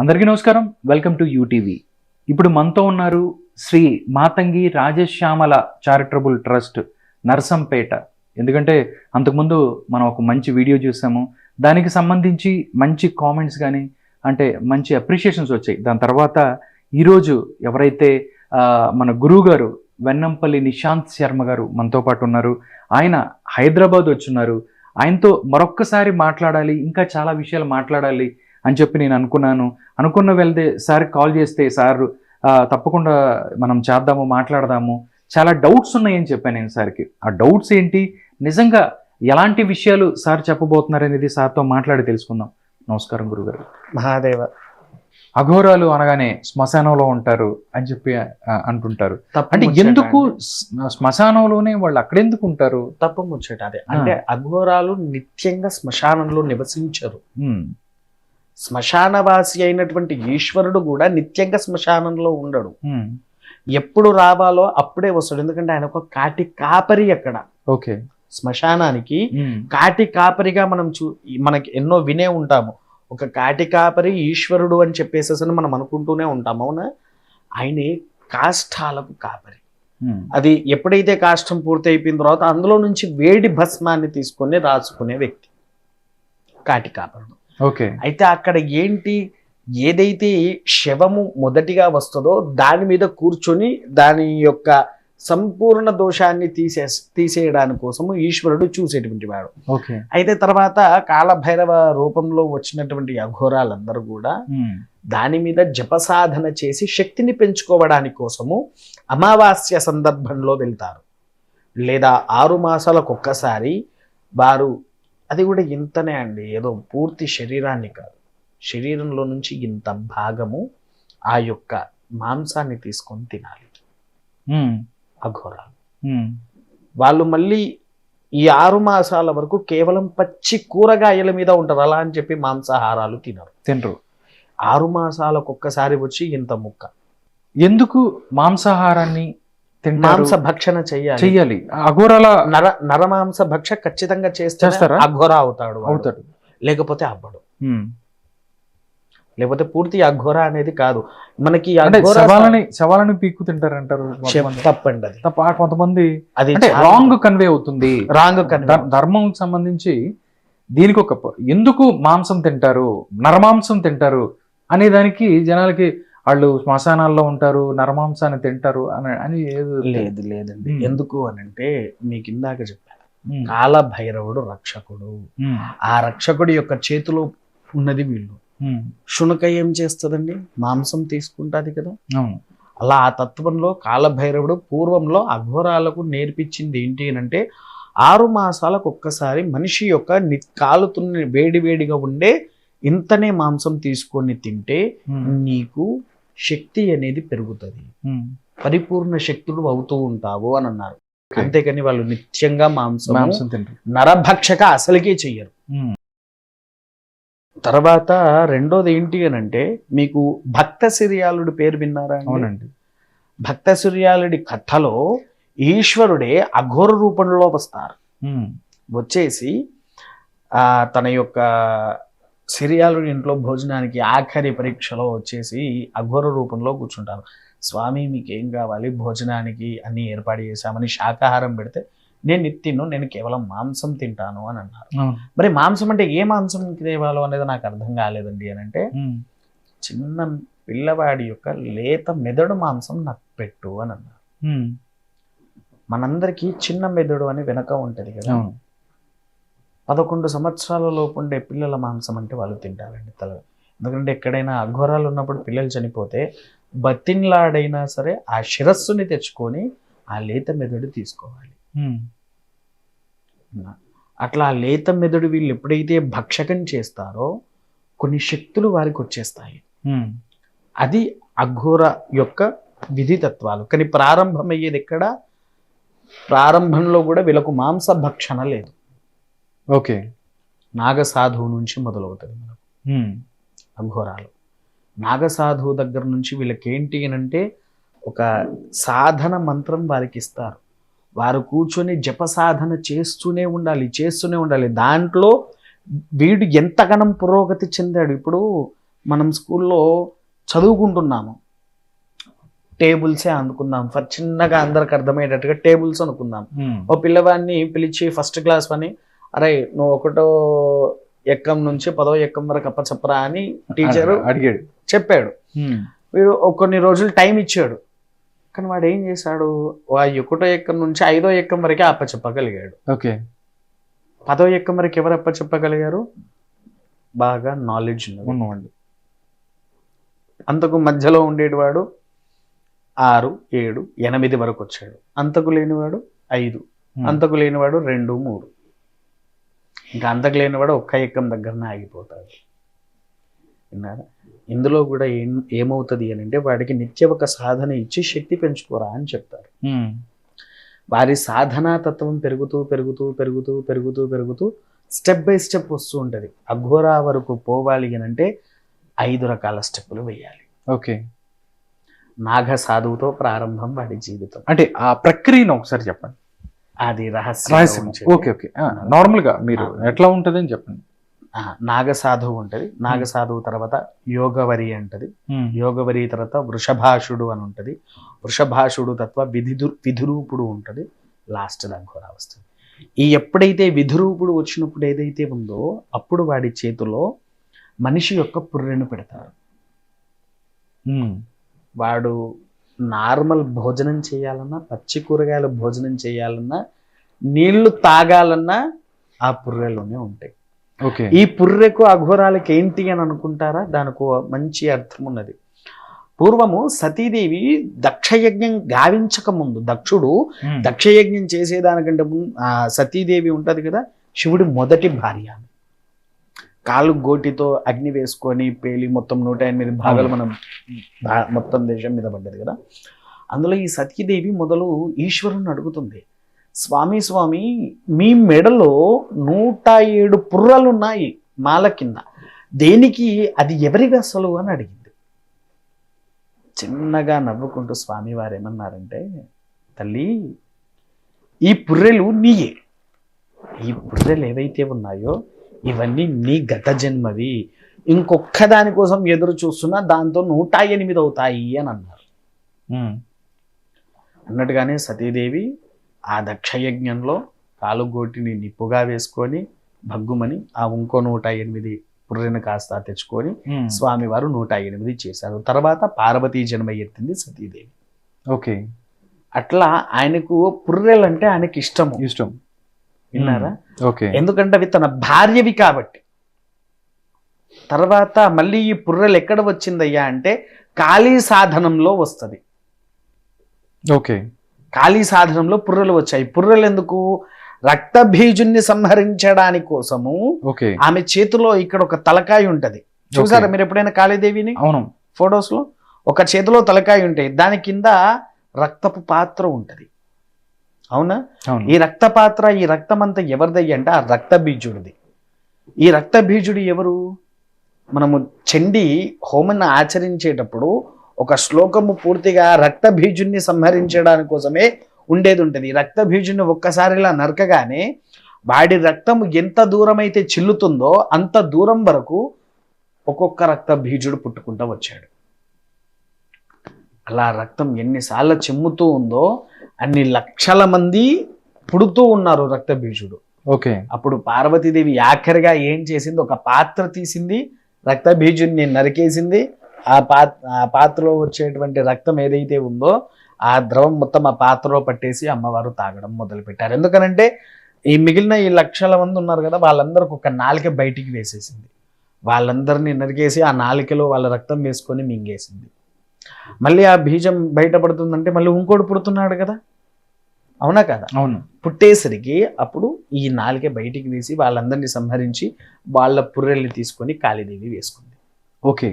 అందరికీ నమస్కారం. Welcome to UTV. ఇప్పుడు మనతో ఉన్నారు శ్రీ మాతంగి రాజశ్యామల చారిటబుల్ ట్రస్ట్ నర్సంపేట. ఎందుకంటే అంతకుముందు మనం ఒక మంచి వీడియో చూసాము. దానికి సంబంధించి మంచి కామెంట్స్ కానీ అంటే మంచి అప్రిషియేషన్స్ వచ్చాయి. దాని తర్వాత ఈరోజు ఎవరైతే మన గురువు గారు వెన్నంపల్లి నిశాంత్ శర్మ గారు మనతో పాటు ఉన్నారు. ఆయన హైదరాబాద్ వచ్చున్నారు. ఆయనతో మరొక్కసారి మాట్లాడాలి ఇంకా చాలా విషయాలు మాట్లాడాలి అని చెప్పి నేను అనుకున్నాను. అనుకున్న వెళ్తే సార్ కాల్ చేస్తే సార్ తప్పకుండా మనం చేద్దాము మాట్లాడదాము. చాలా డౌట్స్ ఉన్నాయని చెప్పాను నేను సార్కి. ఆ డౌట్స్ ఏంటి? నిజంగా ఎలాంటి విషయాలు సార్ చెప్పబోతున్నారు అనేది సార్తో మాట్లాడి తెలుసుకుందాం. నమస్కారం గురుగారు. మహాదేవ. అఘోరాలు అనగానే శ్మశానంలో ఉంటారు అని చెప్పి అంటుంటారు. అంటే ఎందుకు శ్మశానంలోనే వాళ్ళు అక్కడెందుకు ఉంటారు? తప్పు ముచ్చట అదే. అంటే అఘోరాలు నిత్యంగా శ్మశానంలో నివసించరు. శ్మశానవాసి అయినటువంటి ఈశ్వరుడు కూడా నిత్యంగా శ్మశానంలో ఉండడు. ఉమ్, ఎప్పుడు రావాలో అప్పుడే వస్తాడు. ఎందుకంటే ఆయన ఒక కాటి కాపరి అక్కడ. ఓకే శ్మశానానికి ఉమ్, కాటి కాపరిగా మనం చూ మనకి ఎన్నో వినే ఉంటాము. ఒక కాటి కాపరి ఈశ్వరుడు అని చెప్పేసేసి మనం అనుకుంటూనే ఉంటాం. అవునా? ఆయనే కాష్టాలకు కాపరి. ఉమ్, అది ఎప్పుడైతే కాష్టం పూర్తి అయిపోయిన తర్వాత అందులో నుంచి వేడి భస్మాన్ని తీసుకొని రాసుకునే వ్యక్తి. కాటి కాపరుడు. ఓకే. అయితే అక్కడ ఏంటి ఏదైతే శవము మొదటిగా వస్తుందో దాని మీద కూర్చొని దాని యొక్క సంపూర్ణ దోషాన్ని తీసే తీసేయడాని కోసము ఈశ్వరుడు చూసేటువంటి వాడు. ఓకే. అయితే తర్వాత కాలభైరవ రూపంలో వచ్చినటువంటి అఘోరాలందరూ కూడా దాని మీద జపసాధన చేసి శక్తిని పెంచుకోవడానికి కోసము అమావాస్య సందర్భంలో వెళ్తారు. లేదా ఆరు మాసాలకు ఒక్కసారి వారు అది కూడా ఇంతనే అండి. ఏదో పూర్తి శరీరాన్ని కాదు. శరీరంలో నుంచి ఇంత భాగము ఆ యొక్క మాంసాన్ని తీసుకొని తినాలి. అఘోరాలు. వాళ్ళు మళ్ళీ ఈ ఆరు మాసాల వరకు కేవలం పచ్చి కూరగాయల మీద ఉంటారు. అలా అని చెప్పి మాంసాహారాలు తినరు. తినరు. ఆరు మాసాలకు ఒక్కసారి వచ్చి ఇంత ముక్క. ఎందుకు మాంసాహారాన్ని మాంస భక్షణ చెయ్యాలి చెయ్యాలి అఘోరాల నర నరమాంస భక్ష ఖచ్చితంగా చేస్తే చేస్తారా? అఘోర అవుతాడు. అవుతాడు లేకపోతే అవ్వడు. లేకపోతే పూర్తి అఘోర అనేది కాదు మనకి శవాలని శవాలని పీక్కు తింటారంటారు. తప్పండి అది తప్ప కొంతమంది అది అంటే రాంగ్ కన్వే అవుతుంది రాంగ్ కన్వే ధర్- ధర్మం సంబంధించి దీనికి ఒక ఎందుకు మాంసం తింటారు నరమాంసం తింటారు అనే దానికి జనాలకి వాళ్ళు శ్మశానాల్లో ఉంటారు నరమాంసాన్ని తింటారు అని అని ఏదో లేదు లేదండి. ఎందుకు అని అంటే మీకు ఇందాక చెప్పాను ఉమ్, కాల భైరవుడు రక్షకుడు ఆ రక్షకుడి యొక్క చేతిలో ఉన్నది వీళ్ళు. శునక ఏం చేస్తుందండి? మాంసం తీసుకుంటాది కదా. అలా ఆ తత్వంలో కాలభైరవుడు పూర్వంలో అఘోరాలకు నేర్పించింది ఏంటి అని అంటే ఆరు మాసాలకు ఒక్కసారి మనిషి యొక్క ని కాలుతున్న వేడి వేడిగా ఉండే ఇంతనే మాంసం తీసుకొని తింటే నీకు శక్తి అనేది పెరుగుతుంది. ఉమ్, పరిపూర్ణ శక్తుడు అవుతూ ఉంటావు అని అన్నారు. అంతేకాని వాళ్ళు నిత్యంగా మాంసం మాంసం తింటారు. నరభక్షక అసలుకే చెయ్యరు. ఉమ్, తర్వాత రెండోది ఏంటి అని అంటే మీకు భక్త సిరియాలుడి పేరు విన్నారా? అవునండి. భక్త సూర్యాలుడి కథలో ఈశ్వరుడే అఘోర రూపంలో వస్తారు. ఉమ్, వచ్చేసి ఆ తన యొక్క సిరియాలుడి ఇంట్లో భోజనానికి ఆఖరి పరీక్షలో వచ్చేసి అఘోర రూపంలో కూర్చుంటారు. స్వామి మీకు ఏం కావాలి? భోజనానికి అన్ని ఏర్పాటు చేశామని శాకాహారం పెడితే నేను తిన్ను నేను కేవలం మాంసం తింటాను అని అన్నారు. మరి మాంసం అంటే ఏ మాంసం తేవాలో అనేది నాకు అర్థం కాలేదండి అని అంటే చిన్న పిల్లవాడి యొక్క లేత మెదడు మాంసం నాకు పెట్టు అని అన్నారు. మనందరికీ చిన్న మెదడు అని వెనక ఉంటది కదా. పదకొండు సంవత్సరాల లోపు ఉండే పిల్లల మాంసం అంటే వాళ్ళు తింటారండి తల. ఎందుకంటే ఎక్కడైనా అఘోరాలు ఉన్నప్పుడు పిల్లలు చనిపోతే బతిన్లాడైనా సరే ఆ శిరస్సుని తెచ్చుకొని ఆ లేత మెదడు తీసుకోవాలి. అట్లా ఆ లేత మెదడు వీళ్ళు ఎప్పుడైతే భక్షకం చేస్తారో కొన్ని శక్తులు వారికి వచ్చేస్తాయి. అది అఘోర యొక్క విధి తత్వాలు కానీ ప్రారంభమయ్యేది ఎక్కడ? ప్రారంభంలో కూడా వీళ్ళకు మాంస భక్షణ లేదు. ఓకే. నాగసాధువు నుంచి మొదలవుతుంది మనకు. అఘోరాలు. నాగసాధువు దగ్గర నుంచి వీళ్ళకి ఏంటి అని అంటే ఒక సాధన మంత్రం వారికి ఇస్తారు. వారు కూర్చొని జప సాధన చేస్తూనే ఉండాలి చేస్తూనే ఉండాలి. దాంట్లో వీడు ఎంతగానం పురోగతి చెందాడు. ఇప్పుడు మనం స్కూల్లో చదువుకుంటున్నాము. టేబుల్సే అనుకుందాం ఫర్ చిన్నగా అందరికి అర్థమయ్యేటట్టుగా టేబుల్స్ అనుకుందాం. ఓ పిల్లవాడిని పిలిచి ఫస్ట్ క్లాస్ అని అరే నువ్వు ఒకటో ఎక్కం నుంచి పదో ఎక్కం వరకు అప్పచెప్పరా అని టీచరు అడిగాడు చెప్పాడు. వీడు కొన్ని రోజులు టైం ఇచ్చాడు. కానీ వాడు ఏం చేశాడు? ఆ ఒకటో ఎక్కం నుంచి ఐదో ఎక్కం వరకే అప్పచెప్పగలిగాడు ఓకే. పదో ఎక్కం వరకు ఎవరు అప్పచెప్పగలిగారు బాగా నాలెడ్జ్ ఉన్నవాళ్ళు అంతకు మధ్యలో ఉండేటివాడు ఆరు ఏడు ఎనిమిది వరకు వచ్చాడు. అంతకు లేనివాడు ఐదు. అంతకు లేనివాడు రెండు మూడు. ఇంకా అంతకు లేనివాడు ఒక్క ఎక్కం దగ్గరనే ఆగిపోతాడు. విన్నారా? ఇందులో కూడా ఏం ఏమవుతుంది అని అంటే వాడికి నిత్య ఒక సాధన ఇచ్చి శక్తి పెంచుకోరా అని చెప్తారు. వారి సాధనా తత్వం పెరుగుతూ పెరుగుతూ పెరుగుతూ పెరుగుతూ పెరుగుతూ స్టెప్ బై స్టెప్ వస్తూ ఉంటుంది. అఘోరా వరకు పోవాలి అని అంటే ఐదు రకాల స్టెప్పులు వేయాలి ఓకే. నాగ సాధువుతో ప్రారంభం వాడి జీవితం. అంటే ఆ ప్రక్రియను ఒకసారి చెప్పండి. అది రహస్యం రహస్యం ఓకే ఓకే. నార్మల్గా మీరు ఎట్లా ఉంటదని చెప్పండి. నాగ సాధువు ఉంటుంది. నాగ సాధువు తర్వాత యోగవరి అంటది. యోగవరి తర్వాత వృషభాషుడు అని ఉంటుంది. వృషభాషుడు తత్వ విధిదు విధురూపుడు ఉంటుంది. లాస్ట్ దగ్గర వస్తుంది ఈ ఎప్పుడైతే విధురూపుడు వచ్చినప్పుడు ఏదైతే ఉందో అప్పుడు వాడి చేతిలో మనిషి యొక్క పుర్రెను పెడతారు. వాడు నార్మల్ భోజనం చేయాలన్నా పచ్చి కూరగాయల భోజనం చేయాలన్నా నీళ్ళు తాగాలన్నా ఆ పుర్రెలోనే ఉంటాయి. ఓకే. ఈ పుర్రెకు అఘోరాలకి ఏంటి అని అనుకుంటారా? దానికి మంచి అర్థం ఉన్నది. పూర్వము సతీదేవి దక్షయజ్ఞం గావించక ముందు దక్షుడు దక్షయజ్ఞం చేసేదానికంటే ముందు ఆ సతీదేవి ఉంటది కదా శివుడి మొదటి భార్య. కాలు గోటితో అగ్ని వేసుకొని పేలి మొత్తం నూట ఎనిమిది భాగాలు మనం మొత్తం దేశం మీద పడ్డది కదా. అందులో ఈ సతీదేవి మొదలు ఈశ్వరుని అడుగుతుంది. స్వామి స్వామి మీ మెడలో నూట ఏడు పుర్రలున్నాయి మాల కింద. దేనికి? అది ఎవరివి అసలు? అని అడిగింది. చిన్నగా నవ్వుకుంటూ స్వామి వారు ఏమన్నారంటే తల్లి ఈ పుర్రెలు నీయే. ఈ పుర్రెలు ఏవైతే ఉన్నాయో ఇవన్నీ నీ గత జన్మవి. ఇంకొక్క దానికోసం ఎదురు చూస్తున్నా దాంతో నూట ఎనిమిది అవుతాయి అని అన్నారు. అన్నట్టుగానే సతీదేవి ఆ దక్షయజ్ఞంలో కాలుగోటిని నిప్పుగా వేసుకొని భగ్గుమని ఆ ఇంకో నూట ఎనిమిది పుర్రెను కాస్త తెచ్చుకొని స్వామివారు నూట ఎనిమిది చేశారు. తర్వాత పార్వతీ జన్మ ఎత్తింది సతీదేవి. ఓకే. అట్లా ఆయనకు పుర్రెలంటే ఆయనకి ఇష్టము. ఇష్టం. విన్నారా? ఓకే. ఎందుకంటే అవి తన భార్యవి కాబట్టి. తర్వాత మళ్ళీ ఈ పుర్రెలు ఎక్కడ వచ్చిందయ్యా అంటే ఖాళీ సాధనంలో వస్తుంది. ఓకే. ఖాళీ సాధనంలో పుర్రెలు వచ్చాయి. పుర్రెలు ఎందుకు? రక్తబీజుని సంహరించడానికి కోసము ఆమె చేతిలో ఇక్కడ ఒక తలకాయ ఉంటది. చూసారా మీరు ఎప్పుడైనా కాళీదేవిని? అవును. ఫొటోస్లో ఒక చేతిలో తలకాయ ఉంటాయి దాని కింద రక్తపు పాత్ర ఉంటది. అవునా? ఈ రక్త పాత్ర ఈ రక్తం అంతా ఎవరిదయ్య అంటే ఆ రక్త బీజుడిది ఈ రక్త బీజుడు ఎవరు? మనము చండి హోమను ఆచరించేటప్పుడు ఒక శ్లోకము పూర్తిగా రక్త బీజుణ్ణి సంహరించడానికి కోసమే ఉండేది ఉంటుంది. ఈ రక్త బీజుని ఒక్కసారి ఇలా నరకగానే వాడి రక్తము ఎంత దూరం అయితే చిల్లుతుందో అంత దూరం వరకు ఒక్కొక్క రక్త బీజుడు పుట్టుకుంటూ వచ్చాడు. అలా రక్తం ఎన్నిసార్లు చిమ్ముతూ ఉందో అన్ని లక్షల మంది పుడుతూ ఉన్నారు రక్త బీజుడు ఓకే. అప్పుడు పార్వతీదేవి ఆఖరిగా ఏం చేసింది? ఒక పాత్ర తీసింది రక్త బీజుని నరికేసింది. ఆ పాత్ర ఆ పాత్రలో వచ్చేటువంటి రక్తం ఏదైతే ఉందో ఆ ద్రవం మొత్తం ఆ పాత్రలో పట్టేసి అమ్మవారు తాగడం మొదలుపెట్టారు. ఎందుకనంటే ఈ మిగిలిన ఈ లక్షల మంది ఉన్నారు కదా వాళ్ళందరికి ఒక నాలిక బయటికి వేసేసింది. వాళ్ళందరినీ నరికేసి ఆ నాలికలో వాళ్ళ రక్తం వేసుకొని మింగేసింది. మళ్ళీ ఆ బీజం బయటపడుతుందంటే మళ్ళీ ఇంకోటి పుడుతున్నాడు కదా. అవునా కదా? అవును. పుట్టేసరికి అప్పుడు ఈ నాలిక బయటికి తీసి వాళ్ళందరినీ సంహరించి వాళ్ళ పుర్రెల్ని తీసుకొని కాళీదేవి వేసుకుంది. ఓకే.